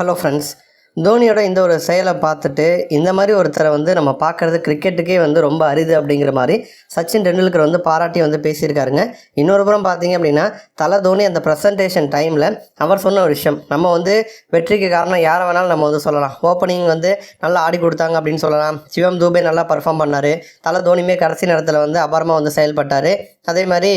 Hello friends தோனியோட இந்த ஒரு செயலை பார்த்துட்டு இந்த மாதிரி ஒருத்தரை வந்து நம்ம பார்க்குறது கிரிக்கெட்டுக்கே வந்து ரொம்ப அரிது அப்படிங்கிற மாதிரி சச்சின் டெண்டுல்கர் வந்து பாராட்டி வந்து பேசியிருக்காருங்க. இன்னொரு புறம் பார்த்தீங்க அப்படின்னா தலை தோனி அந்த ப்ரெசன்டேஷன் டைமில் அவர் சொன்ன ஒரு விஷயம். நம்ம வந்து வெற்றிக்கு காரணம் யாரை வேணாலும் நம்ம வந்து சொல்லலாம். ஓப்பனிங் வந்து நல்லா ஆடி கொடுத்தாங்க அப்படின்னு சொல்லலாம். சிவம் தூபே நல்லா பர்ஃபார்ம் பண்ணார். தலை தோனியுமே கடைசி நேரத்தில் வந்து அபாரமாக வந்து செயல்பட்டார். அதே மாதிரி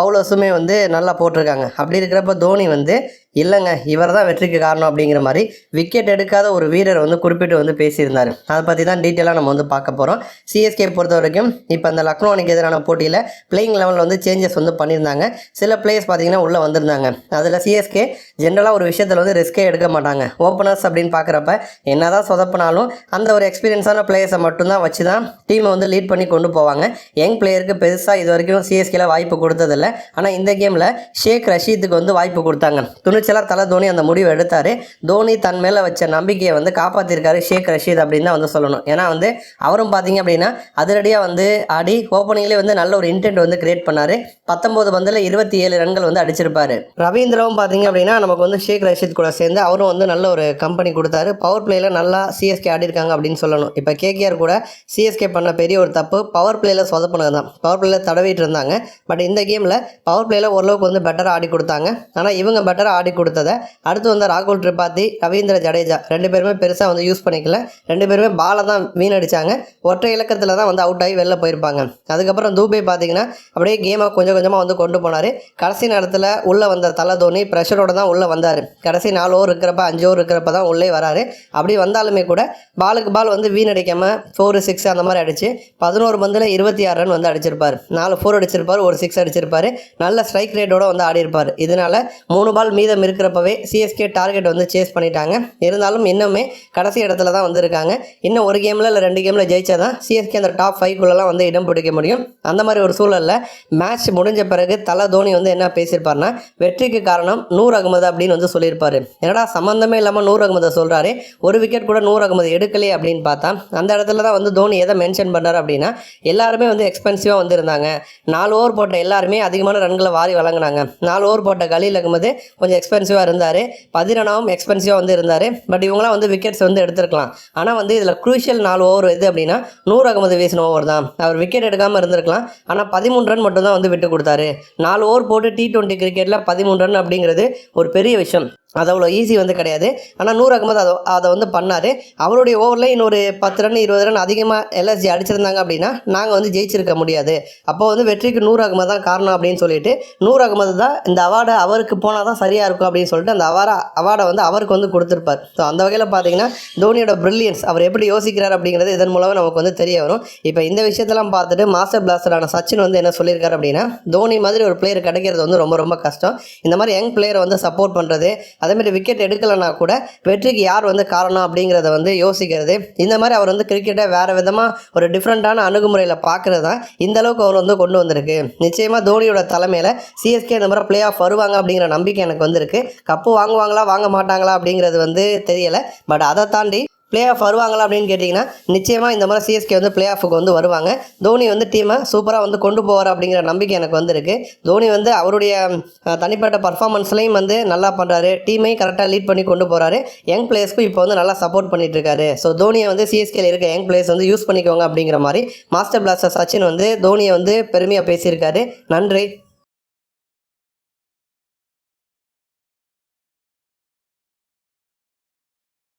பவுலர்ஸுமே வந்து நல்லா போட்டிருக்காங்க. அப்படி இருக்கிறப்ப தோனி வந்து இல்லைங்க இவர் தான் வெற்றிக்கு காரணம் அப்படிங்கிற மாதிரி விக்கெட் எடுக்காத ஒரு வீரர் வந்து குறிப்பிட்டு வந்து பேசியிருந்தார். அதை பற்றி தான் டீட்டெயிலாக நம்ம வந்து பார்க்க போகிறோம் சிஎஸ்கே பொறுத்த வரைக்கும் இப்போ அந்த லக்னோ அணிக்கு எதிரான போட்டியில் பிளேயிங் லெவலில் வந்து சேஞ்சஸ் வந்து பண்ணியிருந்தாங்க. சில பிளேயர்ஸ் பார்த்தீங்கன்னா உள்ளே வந்திருந்தாங்க. அதில் சிஎஸ்கே ஜென்ரலாக ஒரு விஷயத்தில் வந்து ரிஸ்க்கே எடுக்க மாட்டாங்க. ஓப்பனர்ஸ் அப்படின்னு பார்க்குறப்ப என்ன தான் சொதப்பினாலும் அந்த ஒரு எக்ஸ்பீரியன்ஸான பிளேயர்ஸை மட்டும்தான் வச்சு தான் டீமை வந்து லீட் பண்ணி கொண்டு போவாங்க. யங் பிளேயருக்கு பெருசாக இது வரைக்கும் சிஎஸ்கேல வாய்ப்பு கொடுத்ததில்ல. ஆனால் இந்த கேமில் ஷேக் ரஷீத்துக்கு வந்து வாய்ப்பு கொடுத்தாங்க. துணிச்சலாக தலை தோனி அந்த முடிவு எடுத்தார். தோனி தன் மேலே வச்ச நம்பிக்கையை வந்து காப்பாற்றிருக்காரு ஷேக் ரஷீத் அப்படின்னு தான் வந்து சொல்லணும். ஏன்னா வந்து அவரும் பார்த்தீங்க அப்படின்னா அதிரடியாக வந்து ஆடி ஓப்பனிங்லேயே வந்து நல்ல ஒரு இன்டென்ட் வந்து கிரியேட் பண்ணார். பத்தொம்போது பந்தில் இருபத்தி ஏழு ரன்கள் வந்து அடிச்சிருப்பார். ரவீந்திரவும் பார்த்தீங்க அப்படின்னா நமக்கு வந்து ஷேக் ரஷீத் கூட சேர்ந்து அவரும் வந்து நல்ல ஒரு கம்பெனி கொடுத்தாரு. பவர் பிளேயில் நல்லா சிஎஸ்கே ஆடி இருக்காங்க அப்படின்னு சொல்லணும். இப்போ கேகேஆர் கூட சிஎஸ்கே பண்ண பெரிய ஒரு தப்பு பவர் பிளேயில் சொதப்பினது தான் பவர் பிளேயில் தடவிட்டு இருந்தாங்க. பட் இந்த கேமில் பவர் பிளேயில் ஓரளவுக்கு வந்து பெட்டராக ஆடி கொடுத்தாங்க. ஆனால் இவங்க பெட்டராக ஆடி கொடுத்ததை. அடுத்து வந்து ராகுல் திரிபாதி ரவீந்திர ஜடேஜா ரெண்டு பேருமே பெருசாக வந்து யூஸ் பண்ணிக்கல. ரெண்டு பேருமே பாலை தான் வீணடிச்சாங்க. ஒற்றை இலக்கத்தில் தான் வந்து அவுட் ஆகி வெளில போயிருப்பாங்க. அதுக்கப்புறம் தூபே பார்த்தீங்கன்னா அப்படியே கேமை கொஞ்சம் கொஞ்சமாக வந்து கொண்டு போனார். கடைசி நேரத்தில் உள்ளே வந்த தலை தோனி ப்ரெஷரோட தான் உள்ளே வந்தார். கடைசி நாலு ஓவர் இருக்கிறப்ப அஞ்சு ஓவர் இருக்கிறப்ப தான் உள்ளே வராரு. அப்படி வந்தாலுமே கூட பாலுக்கு பால் வந்து வீணடிக்காமல் ஃபோரு சிக்ஸ் அந்த மாதிரி அடிச்சு பதினோரு பந்தில் இருபத்தி ஆறு ரன் வந்து அடிச்சிருப்பார். நாலு ஃபோர் அடிச்சிருப்பார் ஒரு சிக்ஸ் அடிச்சிருப்பார். நல்ல ஸ்ட்ரைக் ரேட்டோட வந்து ஆடி இருப்பார் இதனால மூணு பால் மீதம் இருக்கிறப்பவே சிஎஸ்கே டார்கெட் வந்து சேஸ் பண்ணிட்டாங்க. இருந்தாலும் இன்னுமே கடைசி இடத்துல தான் வந்திருக்காங்க. இன்னும் ஒரு கேமில் இல்லை ரெண்டு கேமில் ஜெயிச்சா தான் சிஎஸ்கே அந்த டாப் ஃபைவ்க்குள்ளெல்லாம் வந்து இடம் பிடிக்க முடியும். அந்த மாதிரி ஒரு சூழலில் மேட்ச் முடிஞ்ச பிறகு தலை தோனி வந்து என்ன பேசியிருப்பார்னா வெற்றிக்கு காரணம் நூறு அகமது அப்படின்னு வந்து சொல்லியிருப்பார். என்னடா சம்மந்தமே இல்லாமல் நூறு அகமதை சொல்கிறாரு ஒரு விக்கெட் கூட நூறு அகமது எடுக்கலையே அப்படின்னு பார்த்தா அந்த இடத்துல தான் வந்து தோனி எதை மென்ஷன் பண்ணார் அப்படின்னா எல்லாருமே வந்து எக்ஸ்பென்சிவாக வந்திருந்தாங்க. நாலு ஓவர் போட்ட எல்லாருமே அதிகமான ரன்களை வாரி வழங்கினாங்க. நாலு ஓவர் போட்ட கலியில் அகமது கொஞ்சம் எக்ஸ்பென்சிவாக இருந்தார். பதினெண்ணாவும் எக்ஸ்பென்சிவாக வந்து இருந்தார். பட் இவங்களாம் வந்து விக்கெட்ஸ் வந்து எடுத்திருக்கலாம். ஆனால் வந்து இதில் குரூஷியல் நாலு ஓவர் எது அப்படின்னா நூறு அகமது வீசின ஓவர் தான். அவர் விக்கெட் எடுக்காமல் இருந்திருக்கலாம். ஆனால் பதிமூணு ரன் மட்டும் தான் வந்து விட்டு கொடுத்தாரு. நாலு ஓவர் போட்டு டி டுவெண்ட்டி கிரிக்கெட்டில் பதிமூணு ரன் அப்படிங்கிறது ஒரு பெரிய விஷயம். அது அவ்வளோ ஈஸி வந்து கிடையாது. ஆனால் நூறு அகமது அதை அதை வந்து பண்ணார். அவருடைய ஓவரில் இன்னொரு பத்து ரன் இருபது ரன் அதிகமாக எல்எஸ்ஜி அடிச்சிருந்தாங்க அப்படின்னா நாங்கள் வந்து ஜெயிச்சிருக்க முடியாது. அப்போ வந்து வெற்றிக்கு நூறு அகமது தான் காரணம் அப்படின்னு சொல்லிட்டு நூறு அகமது தான் இந்த அவார்டை அவருக்கு போனால் தான் சரியாக இருக்கும் அப்படின்னு சொல்லிட்டு அந்த அவார்டை அவார்டை வந்து அவருக்கு வந்து கொடுத்துருப்பார். ஸோ அந்த வகையில் பார்த்தீங்கன்னா தோனியோட பிரில்லியன்ஸ் அவர் எப்படி யோசிக்கிறார் அப்படிங்கிறது இதன் மூலமாக நமக்கு வந்து தெரிய வரும். இப்போ இந்த விஷயத்தெல்லாம் பார்த்துட்டு மாஸ்டர் பிளாஸ்டரான சச்சின் வந்து என்ன சொல்லியிருக்காரு அப்படின்னா தோனி மாதிரி ஒரு பிளேயர் கிடைக்கிறது வந்து ரொம்ப ரொம்ப கஷ்டம். இந்த மாதிரி யங் பிளேயரை வந்து சப்போர்ட் பண்ணுறது அதேமாதிரி விக்கெட் எடுக்கலைன்னா கூட வெற்றிக்கு யார் வந்து காரணம் அப்படிங்கிறத வந்து யோசிக்கிறது. இந்த மாதிரி அவர் வந்து கிரிக்கெட்டை வேறு விதமாக ஒரு டிஃப்ரெண்ட்டான அணுகுமுறையில் பார்க்குறது தான் இந்த அளவுக்கு அவர் வந்து கொண்டு வந்திருக்கு. நிச்சயமாக தோனியோட தலைமையில் சிஎஸ்கே இந்த மாதிரி பிளே ஆஃப் வருவாங்க அப்படிங்கிற நம்பிக்கை எனக்கு வந்திருக்கு. கப்பு வாங்குவாங்களா வாங்க மாட்டாங்களா அப்படிங்கிறது வந்து தெரியலை. பட் அதை தாண்டி பிளே ஆஃப் வருவாங்களா அப்படின்னு கேட்டிங்கன்னா நிச்சயமாக இந்த மாதிரி சிஎஸ்கே வந்து பிளே ஆஃபுக்கு வந்து வருவாங்க. தோனி வந்து டீமை சூப்பராக வந்து கொண்டு போவார் அப்படிங்கிற நம்பிக்கை எனக்கு வந்திருக்கு. தோனி வந்து அவருடைய தனிப்பட்ட பர்ஃபார்மன்ஸ்லையும் வந்து நல்லா பண்ணுறாரு டீமையும் கரெக்டாக லீட் பண்ணி கொண்டு போகிறாரு யங் பிளேயர்ஸ்க்கும் இப்போ வந்து நல்லா சப்போர்ட் பண்ணிட்டு இருக்காரு. ஸோ தோனியை வந்து சிஎஸ்கேல இருக்க யங் பிளேயர்ஸ் வந்து யூஸ் பண்ணிக்கோங்க அப்படிங்கிற மாதிரி மாஸ்டர் பிளாஸ்டர் சச்சின் வந்து தோனியை வந்து பெருமையாக பேசியிருக்காரு. நன்றி.